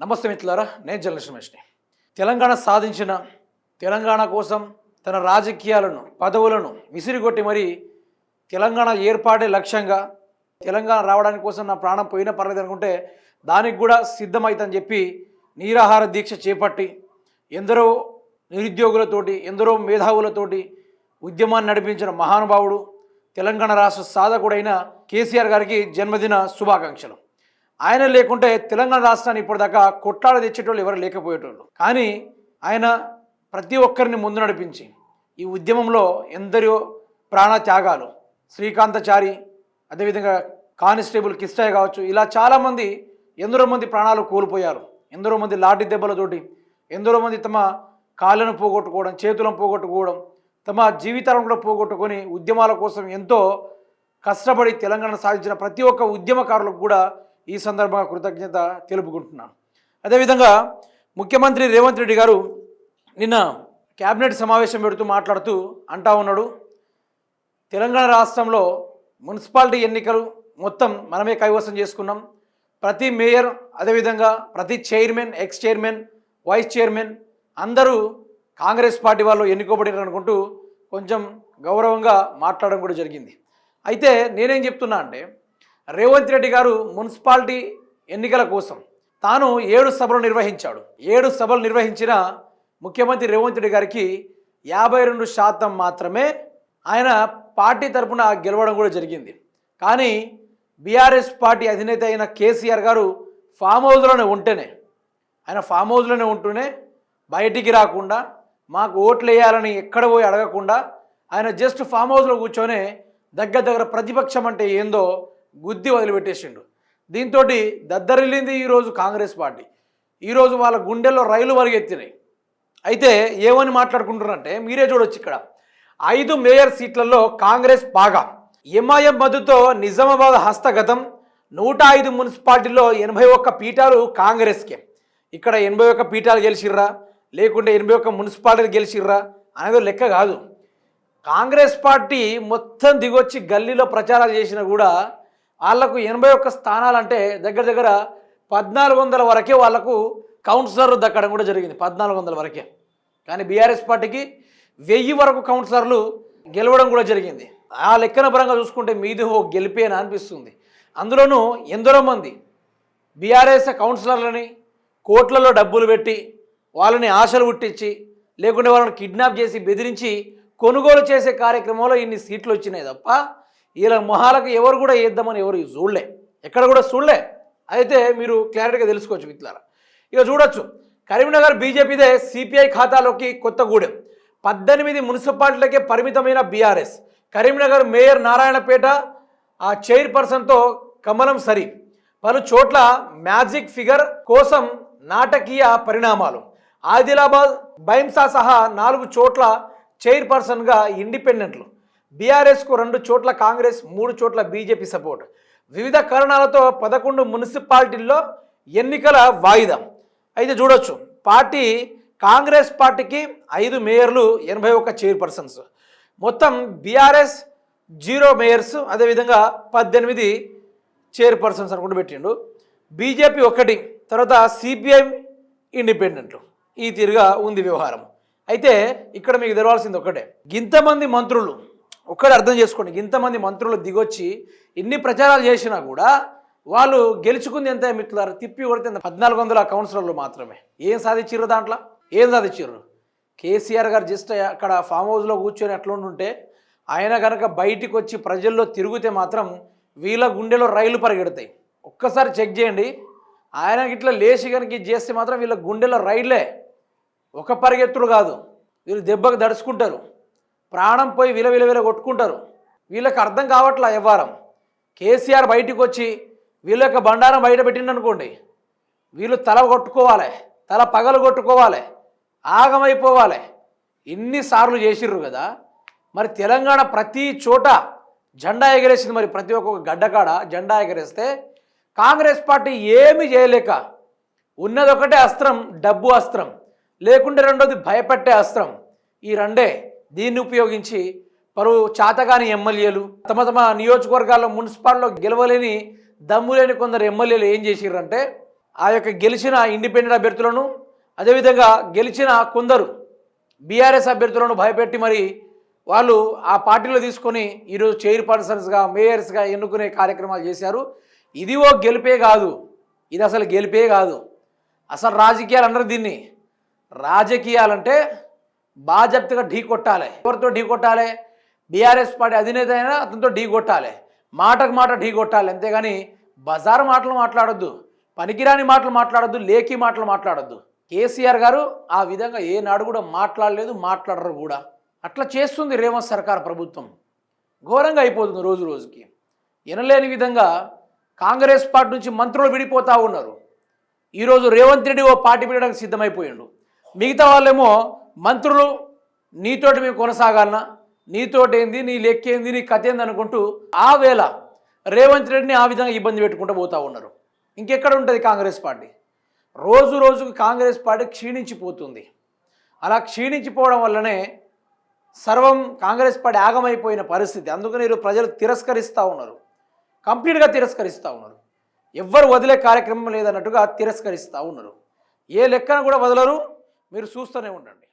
నమస్తే మిత్రులారా నేను జర్నలిస్ట్ రమేష్ని. తెలంగాణ సాధించిన తెలంగాణ కోసం తన రాజకీయాలను పదవులను విసిరిగొట్టి మరి తెలంగాణ ఏర్పాటే లక్ష్యంగా తెలంగాణ రావడానికి కోసం నా ప్రాణం పోయినా పర్లేదు అనుకుంటే దానికి కూడా సిద్ధమైతని చెప్పి నీరాహార దీక్ష చేపట్టి ఎందరో నిరుద్యోగులతోటి ఎందరో మేధావులతోటి ఉద్యమాన్ని నడిపించిన మహానుభావుడు తెలంగాణ రాష్ట్ర సాధకుడైన కేసీఆర్ గారికి జన్మదిన శుభాకాంక్షలు. ఆయన లేకుంటే తెలంగాణ రాష్ట్రాన్ని ఇప్పటిదాకా కొట్లాడ తెచ్చేటోళ్ళు ఎవరు లేకపోయేటోళ్ళు. కానీ ఆయన ప్రతి ఒక్కరిని ముందు నడిపించి ఈ ఉద్యమంలో ఎందరో ప్రాణ త్యాగాలు శ్రీకాంతచారి అదేవిధంగా కానిస్టేబుల్ కిస్టాయ్ కావచ్చు ఇలా చాలామంది ఎందరో మంది ప్రాణాలు కోల్పోయారు. ఎందరో మంది లాఠీ దెబ్బలతోటి ఎందరో మంది తమ కాళ్ళను పోగొట్టుకోవడం చేతులను పోగొట్టుకోవడం తమ జీవితాలను కూడా పోగొట్టుకొని ఉద్యమాల కోసం ఎంతో కష్టపడి తెలంగాణ సాధించిన ప్రతి ఒక్క ఉద్యమకారులకు కూడా ఈ సందర్భంగా కృతజ్ఞత తెలుపుకుంటున్నాను. అదేవిధంగా ముఖ్యమంత్రి రేవంత్ రెడ్డి గారు నిన్న కేబినెట్ సమావేశం పెడుతూ మాట్లాడుతూ అంటా ఉన్నాడు తెలంగాణ రాష్ట్రంలో మున్సిపాలిటీ ఎన్నికలు మొత్తం మనమే కైవసం చేసుకున్నాం. ప్రతి మేయర్ అదేవిధంగా ప్రతి chairman ex chairman vice chairman అందరూ కాంగ్రెస్ పార్టీ వాళ్ళు ఎన్నుకోబడినారు అనుకుంటూ కొంచెం గౌరవంగా మాట్లాడడం కూడా జరిగింది. అయితే నేనేం చెప్తున్నా అంటే రేవంత్ రెడ్డి గారు మున్సిపాలిటీ ఎన్నికల కోసం తాను ఏడు సభలు నిర్వహించాడు. ఏడు సభలు నిర్వహించిన ముఖ్యమంత్రి రేవంత్ రెడ్డి గారికి యాభై రెండు శాతం మాత్రమే ఆయన పార్టీ తరపున గెలవడం కూడా జరిగింది. కానీ బీఆర్ఎస్ పార్టీ అధినేత అయిన కేసీఆర్ గారు ఫామ్ హౌస్లోనే ఉంటేనే ఆయన ఫామ్ హౌస్లోనే ఉంటూనే బయటికి రాకుండా మాకు ఓట్లు వేయాలని ఎక్కడ పోయి అడగకుండా ఆయన జస్ట్ ఫామ్ హౌస్లో కూర్చొని దగ్గర దగ్గర ప్రతిపక్షం అంటే ఏందో గుద్ది వదిలిపెట్టేసిండు. దీంతో దద్దరిల్లింది ఈరోజు కాంగ్రెస్ పార్టీ. ఈరోజు వాళ్ళ గుండెల్లో రైలు పరిగెత్తినాయి అయితే ఏమని మాట్లాడుకుంటున్నారంటే మీరే చూడొచ్చు ఇక్కడ. ఐదు మేయర్ సీట్లలో కాంగ్రెస్ బాగా. ఎంఐఎం మద్దతుతో నిజామాబాద్ హస్తగతం నూట ఐదు మున్సిపాలిటీలో ఎనభై ఒక్క పీఠాలు కాంగ్రెస్కే. ఇక్కడ ఎనభై ఒక్క పీఠాలు గెలిచిర్రా? లేకుంటే ఎనభై ఒక్క మున్సిపాలిటీలు గెలిచిర్రా? అనేది లెక్క కాదు. కాంగ్రెస్ పార్టీ మొత్తం దిగొచ్చి గల్లీలో ప్రచారాలు చేసినా కూడా వాళ్ళకు ఎనభై ఒక్క స్థానాలంటే దగ్గర దగ్గర పద్నాలుగు వందల వరకే వాళ్ళకు కౌన్సిలర్లు దక్కడం కూడా జరిగింది. పద్నాలుగు వందల వరకే. కానీ బీఆర్ఎస్ పార్టీకి వెయ్యి వరకు కౌన్సిలర్లు గెలవడం కూడా జరిగింది. ఆ లెక్కన పరంగా చూసుకుంటే మీది ఓ గెలిపే అని అనిపిస్తుంది. అందులోనూ ఎందరో మంది బీఆర్ఎస్ కౌన్సిలర్లని కోట్లలో డబ్బులు పెట్టి వాళ్ళని ఆశలు పుట్టించి లేకుంటే వాళ్ళని కిడ్నాప్ చేసి బెదిరించి కొనుగోలు చేసే కార్యక్రమంలో ఇన్ని సీట్లు వచ్చినాయి తప్ప వీళ్ళ మొహాలకు ఎవరు కూడా వేద్దామని ఎవరు చూడలే. ఎక్కడ కూడా చూడలే. అయితే మీరు క్లారిటీగా తెలుసుకోవచ్చు మిత్రులారా. ఇక చూడొచ్చు. కరీంనగర్ బీజేపీదే సిపిఐ ఖాతాలోకి కొత్తగూడెం పద్దెనిమిది మున్సిపాలిటీలకే పరిమితమైన బీఆర్ఎస్. కరీంనగర్ మేయర్ నారాయణపేట ఆ చైర్పర్సన్తో కమలం సరి. పలు చోట్ల మ్యాజిక్ ఫిగర్ కోసం నాటకీయ పరిణామాలు. ఆదిలాబాద్ బైంసా సహా నాలుగు చోట్ల చైర్పర్సన్గా ఇండిపెండెంట్లు. బీఆర్ఎస్కు రెండు చోట్ల కాంగ్రెస్ మూడు చోట్ల బీజేపీ సపోర్ట్. వివిధ కారణాలతో పదకొండు మున్సిపాలిటీల్లో ఎన్నికల వాయిదా. అయితే చూడొచ్చు పార్టీ కాంగ్రెస్ పార్టీకి ఐదు మేయర్లు ఎనభై ఒక్క చైర్పర్సన్స్. మొత్తం బీఆర్ఎస్ జీరో మేయర్స్ అదేవిధంగా పద్దెనిమిది చైర్పర్సన్స్ అనుకుంటూ పెట్టిండు. బీజేపీ ఒకటి తర్వాత సిపిఐ ఇండిపెండెంట్లు ఈ తీరుగా ఉంది వ్యవహారం. అయితే ఇక్కడ మీకు తెలవాల్సింది ఒకటే ఇంతమంది మంత్రులు ఒక్కడే అర్థం చేసుకోండి. ఇంతమంది మంత్రులు దిగొచ్చి ఎన్ని ప్రచారాలు చేసినా కూడా వాళ్ళు గెలుచుకుంది ఎంత మిత్రులారు? తిప్పి కొడితే ఎంత? పద్నాలుగు వందల కౌన్సిలర్లు మాత్రమే. ఏం సాధించారు దాంట్లో? ఏం సాధించారు కేసీఆర్ గారు జస్ట్ అక్కడ ఫామ్ హౌస్లో కూర్చొని అట్లా ఉంటే ఆయన కనుక బయటికి వచ్చి ప్రజల్లో తిరిగితే మాత్రం వీళ్ళ గుండెలో రైలు పరిగెడతాయి. ఒక్కసారి చెక్ చేయండి. ఆయన ఇట్లా లేచి కనుక ఇది చేస్తే మాత్రం వీళ్ళ గుండెలో రైలే. ఒక పరిగెత్తుడు కాదు. వీళ్ళు దెబ్బకు దడుచుకుంటారు ప్రాణం పోయి విల విల విల కొట్టుకుంటారు. వీళ్ళకి అర్థం కావట్లా వ్యవహారం కేసీఆర్ బయటికి వచ్చి వీళ్ళ యొక్క బండారం బయట పెట్టిండనుకోండి. వీళ్ళు తల కొట్టుకోవాలి తల పగలు కొట్టుకోవాలి ఆగమైపోవాలి. ఎన్నిసార్లు చేసిర్రు కదా. మరి తెలంగాణ ప్రతి చోట జెండా ఎగరేసింది మరి ప్రతి ఒక్క గడ్డకాడ జెండా ఎగరేస్తే కాంగ్రెస్ పార్టీ ఏమీ చేయలేక ఉన్నదొకటే అస్త్రం డబ్బు అస్త్రం లేకుంటే రెండోది భయపెట్టే అస్త్రం. ఈ రెండే దీన్ని ఉపయోగించి పరువు చాతగాని ఎమ్మెల్యేలు తమ తమ నియోజకవర్గాల్లో మున్సిపాల్లో గెలవలేని దమ్ము లేని కొందరు ఎమ్మెల్యేలు ఏం చేసిరంటే ఆ యొక్క గెలిచిన ఇండిపెండెంట్ అభ్యర్థులను అదేవిధంగా గెలిచిన కొందరు బీఆర్ఎస్ అభ్యర్థులను భయపెట్టి మరి వాళ్ళు ఆ పార్టీలో తీసుకొని ఈరోజు చైర్పర్సన్స్గా మేయర్స్గా ఎన్నుకునే కార్యక్రమాలు చేశారు. ఇది ఓ గెలిపే కాదు. ఇది అసలు గెలిపే కాదు. అసలు రాజకీయాలు అన్నారు దీన్ని. రాజకీయాలంటే బాధ్యతగా ఢీ కొట్టాలి. ఎవరితో ఢీ కొట్టాలి? బీఆర్ఎస్ పార్టీ అధినేత అయినా అతనితో ఢీ కొట్టాలి. మాటకు మాట ఢీ కొట్టాలి. అంతేగాని బజారు మాటలు మాట్లాడొద్దు. పనికిరాని మాటలు మాట్లాడొద్దు. లేఖి మాటలు మాట్లాడొద్దు. కేసీఆర్ గారు ఆ విధంగా ఏనాడు కూడా మాట్లాడలేదు మాట్లాడరు కూడా. అట్లా చేస్తుంది రేవంత్ సర్కార్ ప్రభుత్వం. ఘోరంగా అయిపోతుంది రోజు రోజుకి. వినలేని విధంగా కాంగ్రెస్ పార్టీ నుంచి మంత్రులు విడిపోతూ ఉన్నారు. ఈరోజు రేవంత్ రెడ్డి ఓ పార్టీ పెట్టడానికి సిద్ధమైపోయాడు. మిగతా వాళ్ళేమో మంత్రులు నీతోటి మేము కొనసాగాలనా నీతోటి ఏంది నీ లెక్కేంది నీ కథ ఏంది అనుకుంటూ ఆ వేళ రేవంత్ రెడ్డిని ఆ విధంగా ఇబ్బంది పెట్టుకుంటూ పోతూ ఉన్నారు. ఇంకెక్కడ ఉంటుంది కాంగ్రెస్ పార్టీ? రోజు రోజుకు కాంగ్రెస్ పార్టీ క్షీణించిపోతుంది. అలా క్షీణించిపోవడం వల్లనే సర్వం కాంగ్రెస్ పార్టీ ఆగమైపోయిన పరిస్థితి. అందుకని ఈరోజు ప్రజలు తిరస్కరిస్తూ ఉన్నారు. కంప్లీట్గా తిరస్కరిస్తూ ఉన్నారు. ఎవ్వరు వదిలే కార్యక్రమం లేదన్నట్టుగా తిరస్కరిస్తూ ఉన్నారు. ఏ లెక్కన కూడా వదలరు. మీరు చూస్తూనే ఉండండి.